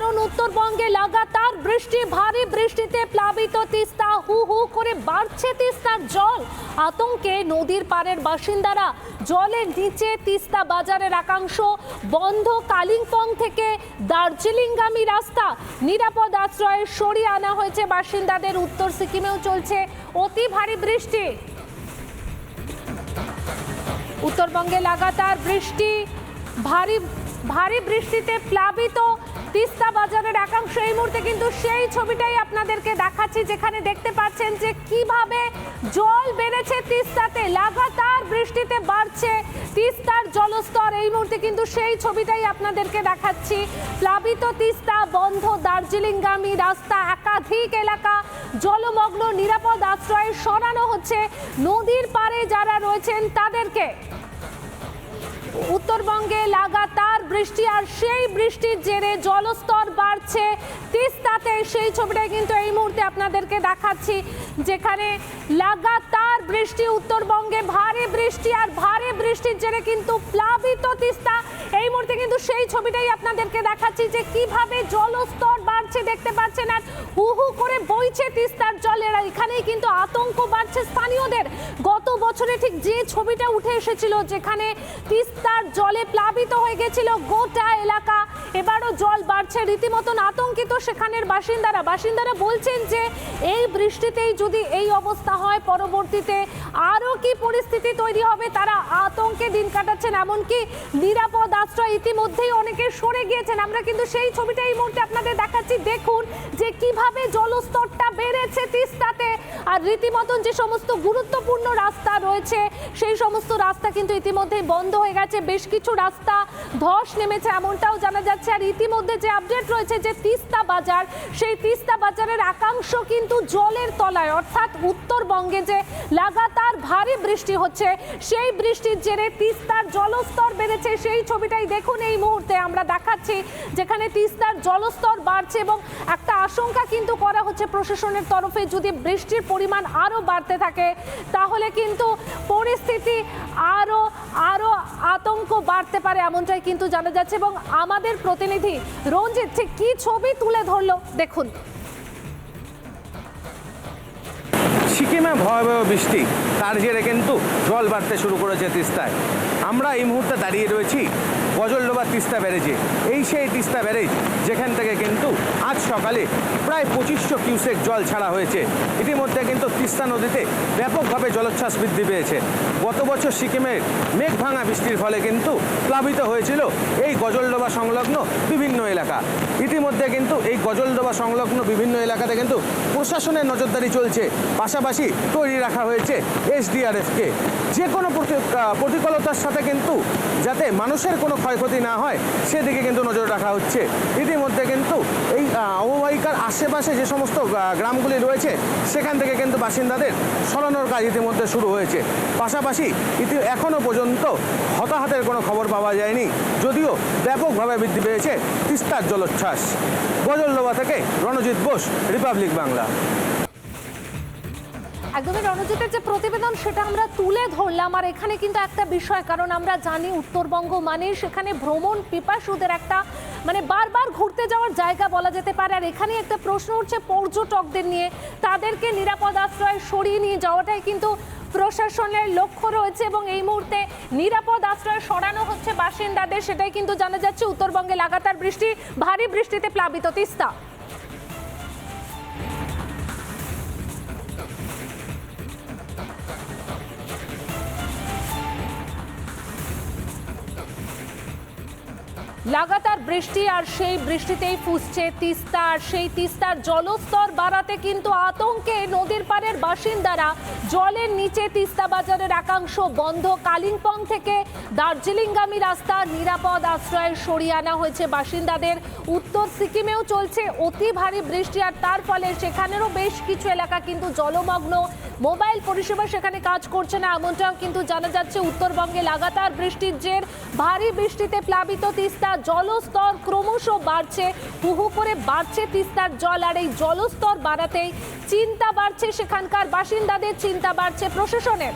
কারণ উত্তরবঙ্গে লাগাতার বৃষ্টি, ভারী বৃষ্টিতে প্লাবিত তিস্তা, হু হু করে বাড়ছে তিস্তার জল। আতঙ্কে নদীর পাড়ের বাসিন্দারা জলের নিচে তিস্তা বাজারের একাংশ বন্ধ কালিম্পং থেকে দার্জিলিংগামী রাস্তা। নিরাপদ আশ্রয়ে সরিয়ে আনা হয়েছে বাসিন্দাদের। উত্তর সিকিমেও চলছে অতি ভারী বৃষ্টি। উত্তরবঙ্গে লাগাতার বৃষ্টি, ভারী ভারী বৃষ্টিতে প্লাবিত তিস্তা বাজারের একাংশ। এই মুহূর্তে কিন্তু সেই ছবিটাই আপনাদেরকে দেখাচ্ছি, যেখানে দেখতে পাচ্ছেন যে কীভাবে জল বেড়েছে তিস্তাতে। লাগাতার বৃষ্টিতে বাড়ছে তিস্তার জলস্তর। এই মুহূর্তে কিন্তু সেই ছবিটাই আপনাদেরকে দেখাচ্ছি। প্লাবিত তিস্তা বন্ধ দার্জিলিংগামী রাস্তা, একাধিক এলাকা জলমগ্ন নিরাপদ আশ্রয়ে সরানো হচ্ছে। নদীর পারে যারা রয়েছেন তাদেরকে উত্তরবঙ্গে লাগাতার বৃষ্টি আর সেই বৃষ্টির জেরে জলস্তর বাড়ছে। তিস্তাতে সেই ছবিটাই কিন্তু এই মুহূর্তে আপনাদেরকে দেখাচ্ছি, যেখানে লাগাতার বৃষ্টি, উত্তরবঙ্গে ভারী বৃষ্টি আর ভারী বৃষ্টির জেরে কিন্তু প্লাবিত তিস্তা। এই মুহূর্তে কিন্তু সেই ছবিটাই আপনাদেরকে দেখাচ্ছি যে কীভাবে জলস্তর বাড়ছে দেখতে পাচ্ছেন আর হু হু করে বইছে তিস্তার জলের আর এখানেই কিন্তু আতঙ্ক বাড়ছে স্থানীয়দের। গত বছরে ঠিক যে ছবিটা উঠে এসেছিল, যেখানে তিস্তার জলে প্লাবিত হয়ে গেছিল গোটা এলাকা, এবারও জল বাড়ছে। রীতিমতন আতঙ্কিত সেখানের বাসিন্দারা। বাসিন্দারা বলছেন যে, এই বৃষ্টিতেই যদি এই অবস্থা হয়, পরবর্তীতে আরও কি পরিস্থিতি তৈরি হবে, তারা আতঙ্কে দিন কাটাচ্ছেন। এমনকি নিরাপদ আশ্রয় ইতিমধ্যেই অনেকে সরে গিয়েছেন। আমরা কিন্তু সেই ছবিটা এই মুহূর্তে আপনাদের দেখাচ্ছি। দেখুন যে কীভাবে জলস্তরটা বেড়েছে তিস্তাতে। আর রীতিমতন যে সমস্ত গুরুত্বপূর্ণ রাস্তা রয়েছে, সেই সমস্ত রাস্তা কিন্তু ইতিমধ্যেই বন্ধ হয়ে গেছে। বেশ কিছু রাস্তা ধস নেমেছে এমনটাও জানা যাচ্ছে। আর ইতিমধ্যে যে আপডেট রয়েছে যে তিস্তা বাজার, সেই তিস্তা বাজারের একাংশ কিন্তু জলের তলায়, অর্থাৎ উত্তরবঙ্গে যে লাগাতার ভারী বৃষ্টি হচ্ছে, সেই বৃষ্টির জেরে তিস্তার জলস্তর বেড়েছে। সেই ছবিটাই দেখুন এই মুহূর্তে আমরা দেখাচ্ছি, যেখানে তিস্তার জলস্তর বাড়ছে এবং একটা আশঙ্কা কিন্তু করা হচ্ছে প্রশাসনের তরফে, যদি বৃষ্টির পরিমাণ আরও বাড়তে থাকে, তাহলে কিন্তু পরিস্থিতি আরও আরও আতঙ্ক বাড়তে পারে এমনটাই কিন্তু জানা যাচ্ছে। এবং আমাদের প্রতিনিধি রঞ্জিত ঠিক কি ছবি তুলে ধরলো দেখুন। সিকিমে ভয়াবহ বৃষ্টি, তার জেরে কিন্তু জল বাড়তে শুরু করেছে তিস্তায়। আমরা এই মুহূর্তে দাঁড়িয়ে রয়েছি গজলডোবা তিস্তা ব্যারেজে। এই সেই তিস্তা ব্যারেজ, যেখান থেকে কিন্তু আজ সকালে প্রায় পঁচিশশো কিউসেক জল ছাড়া হয়েছে। ইতিমধ্যে কিন্তু তিস্তা নদীতে ব্যাপকভাবে জলোচ্ছ্বাস বৃদ্ধি পেয়েছে। গত বছর সিকিমের মেঘ ভাঙা বৃষ্টির ফলে কিন্তু প্লাবিত হয়েছিল এই গজলডোবা সংলগ্ন বিভিন্ন এলাকা। ইতিমধ্যে কিন্তু এই গজলডোবা সংলগ্ন বিভিন্ন এলাকাতে কিন্তু প্রশাসনের নজরদারি চলছে। পাশাপাশি তৈরি রাখা হয়েছে এসডিআরএফকে। যে কোনো প্রতিকূলতার সাথে কিন্তু যাতে মানুষের কোনো ক্ষয়ক্ষতি না হয়, সেদিকে কিন্তু নজর রাখা হচ্ছে। ইতিমধ্যে কিন্তু এই অববাহিকার আশেপাশে যে সমস্ত গ্রামগুলি রয়েছে, সেখান থেকে কিন্তু বাসিন্দাদের সরানোর কাজ ইতিমধ্যে শুরু হয়েছে। পাশাপাশি ইতি এখনও পর্যন্ত হতাহতের কোনো খবর পাওয়া যায়নি, যদিও ব্যাপকভাবে বৃদ্ধি পেয়েছে তিস্তার জলোচ্ছ্বাস। গজলডোবা থেকে রণজিৎ বোস, রিপাবলিক বাংলা। একদমই রণজিতের যে প্রতিবেদন, সেটা আমরা তুলে ধরলাম। আর এখানে কিন্তু একটা বিষয়, কারণ আমরা জানি উত্তরবঙ্গ মানে সেখানে ভ্রমণ পিপাসুদের একটা মানে বারবার ঘুরতে যাওয়ার জায়গা বলা যেতে পারে। আর এখানে একটা প্রশ্ন উঠছে পর্যটকদের নিয়ে। তাদেরকে নিরাপদ আশ্রয় সরিয়ে নিয়ে যাওয়াটাই কিন্তু প্রশাসনের লক্ষ্য রয়েছে এবং এই মুহূর্তে নিরাপদ আশ্রয়ে সরানো হচ্ছে বাসিন্দাদের। সেটাই কিন্তু জানা যাচ্ছে, উত্তরবঙ্গে লাগাতার বৃষ্টি, ভারী বৃষ্টিতে প্লাবিত তিস্তা। লাগাতার বৃষ্টি আর সেই বৃষ্টিতেই ফুসছে তিস্তা। আর সেই তিস্তার জলস্তর বাড়াতে কিন্তু আতঙ্কে নদীর পাড়ের বাসিন্দারা। জলের নিচে তিস্তা বাজারের একাংশ বন্ধ। কালিম্পং থেকে দার্জিলিংগামী রাস্তা নিরাপদ আশ্রয়ে সরিয়ে আনা হয়েছে বাসিন্দাদের। উত্তর সিকিমেও চলছে অতি ভারী বৃষ্টি আর তার ফলে সেখানেরও বেশ কিছু এলাকা কিন্তু জলমগ্ন। মোবাইল পরিষেবা সেখানে কাজ করছে না এমনটাও কিন্তু জানা যাচ্ছে। উত্তরবঙ্গে লাগাতার বৃষ্টির জের। ভারী বৃষ্টিতে প্লাবিত তিস্তা জলস্তর ক্রমশ বাড়ছে হুহু করে বাড়ছে তিস্তার জল আর এই জলস্তর বাড়াতেই চিন্তা বাড়ছে সেখানকার বাসিন্দাদের, চিন্তা বাড়ছে প্রশাসনের।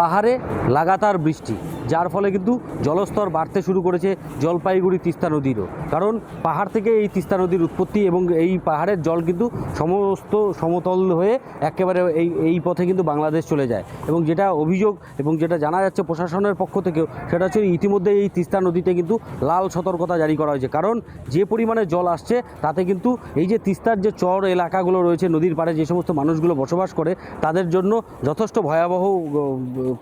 পাহাড়ে লাগাতার বৃষ্টি। যার ফলে কিন্তু জলস্তর বাড়তে শুরু করেছে জলপাইগুড়ি তিস্তা নদীরও। কারণ পাহাড় থেকে এই তিস্তা নদীর উৎপত্তি এবং এই পাহাড়ের জল কিন্তু সমস্ত সমতল হয়ে একেবারে এই এই পথে কিন্তু বাংলাদেশ চলে যায়। এবং যেটা অভিযোগ এবং যেটা জানা যাচ্ছে প্রশাসনের পক্ষ থেকেও, সেটা হচ্ছে ইতিমধ্যে এই তিস্তা নদীতে কিন্তু লাল সতর্কতা জারি করা হয়েছে। কারণ যে পরিমাণে জল আসছে, তাতে কিন্তু এই যে তিস্তার যে চর এলাকাগুলো রয়েছে, নদীর পাড়ে যে সমস্ত মানুষগুলো বসবাস করে, তাদের জন্য যথেষ্ট ভয়াবহ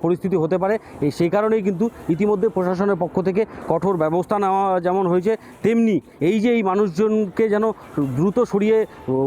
পরিস্থিতি হতে পারে। এই, সেই কারণেই কিন্তু ইতিমধ্যে প্রশাসনের পক্ষ থেকে কঠোর ব্যবস্থা নেওয়া যেমন হয়েছে, তেমনি এই যে এই মানুষজনকে যেন দ্রুত সরিয়ে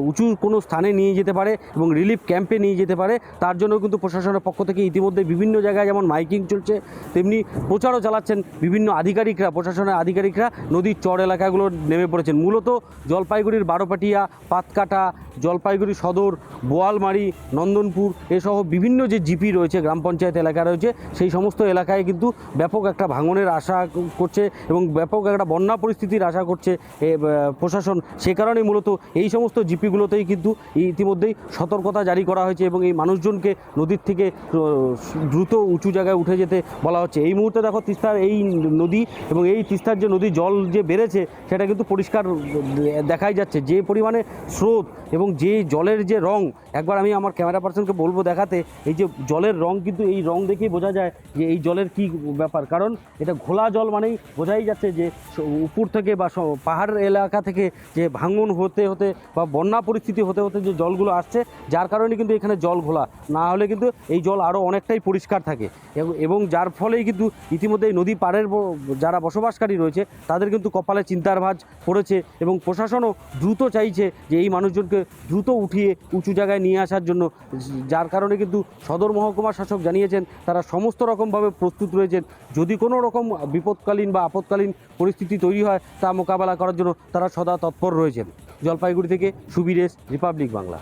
উঁচু কোনো স্থানে নিয়ে যেতে পারে এবং রিলিফ ক্যাম্পে নিয়ে যেতে পারে, তার জন্য কিন্তু প্রশাসনের পক্ষ থেকে ইতিমধ্যে বিভিন্ন জায়গায় যেমন মাইকিং চলছে, তেমনি প্রচারও চালাচ্ছেন বিভিন্ন আধিকারিকরা, প্রশাসনের আধিকারিকরা। নদীর চর এলাকাগুলো নেমে পড়েছেন। মূলত জলপাইগুড়ির বারোপাটিয়া, পাতকাটা, জলপাইগুড়ি সদর, বোয়ালমারি, নন্দনপুর, এসহ বিভিন্ন যে জিপি রয়েছে, গ্রাম পঞ্চায়েত এলাকা রয়েছে, সেই সমস্ত এলাকায় কিন্তু ব্যাপক একটা ভাঙনের আশা করছে এবং ব্যাপক একটা বন্যা পরিস্থিতির আশা করছে প্রশাসন। সে কারণেই মূলত এই সমস্ত জিপিগুলোতেই কিন্তু ইতিমধ্যেই সতর্কতা জারি করা হয়েছে এবং এই মানুষজনকে নদীর থেকে দ্রুত উঁচু জায়গায় উঠে যেতে বলা হচ্ছে। এই মুহূর্তে দেখো তিস্তার এই নদী এবং এই তিস্তার যে নদী, জল যে বেড়েছে, সেটা কিন্তু পরিষ্কার দেখাই যাচ্ছে। যে পরিমাণে স্রোত এবং যে জলের যে রং, একবার আমি আমার ক্যামেরা পার্সনকে বলব দেখাতে, এই যে জলের রং কিন্তু এই রং দেখেই বোঝা যায় যে এই জলের কি ব্যাপার। কারণ এটা ঘোলা জল মানেই বোঝাই যাচ্ছে যে উপর থেকে বা পাহাড় এলাকা থেকে যে ভাঙন হতে হতে বা বন্যা পরিস্থিতি হতে হতে যে জলগুলো আসছে, যার কারণে কিন্তু এখানে জল ঘোলা। না হলে কিন্তু এই জল আরও অনেকটাই পরিষ্কার থাকে। এবং- যার ফলেই কিন্তু ইতিমধ্যে নদী পাড়ের যারা বসবাসকারী রয়েছে, তাদের কিন্তু কপালে চিন্তার ভাঁজ পড়েছে এবং প্রশাসনও দ্রুত চাইছে যে এই মানুষজনকে দ্রুত উঠিয়ে উঁচু জায়গায় নিয়ে আসার জন্য। যার কারণে কিন্তু সদর মহকুমা শাসক জানিয়েছেন, তারা সমস্ত রকমভাবে প্রস্তুত রয়েছেন যদি কোনো রকম বিপদকালীন বা আপদকালীন পরিস্থিতি তৈরি হয়, তা মোকাবেলা করার জন্য তারা সদা তৎপর রয়েছেন। জলপাইগুড়ি থেকে সুবিরেশ, রিপাবলিক বাংলা।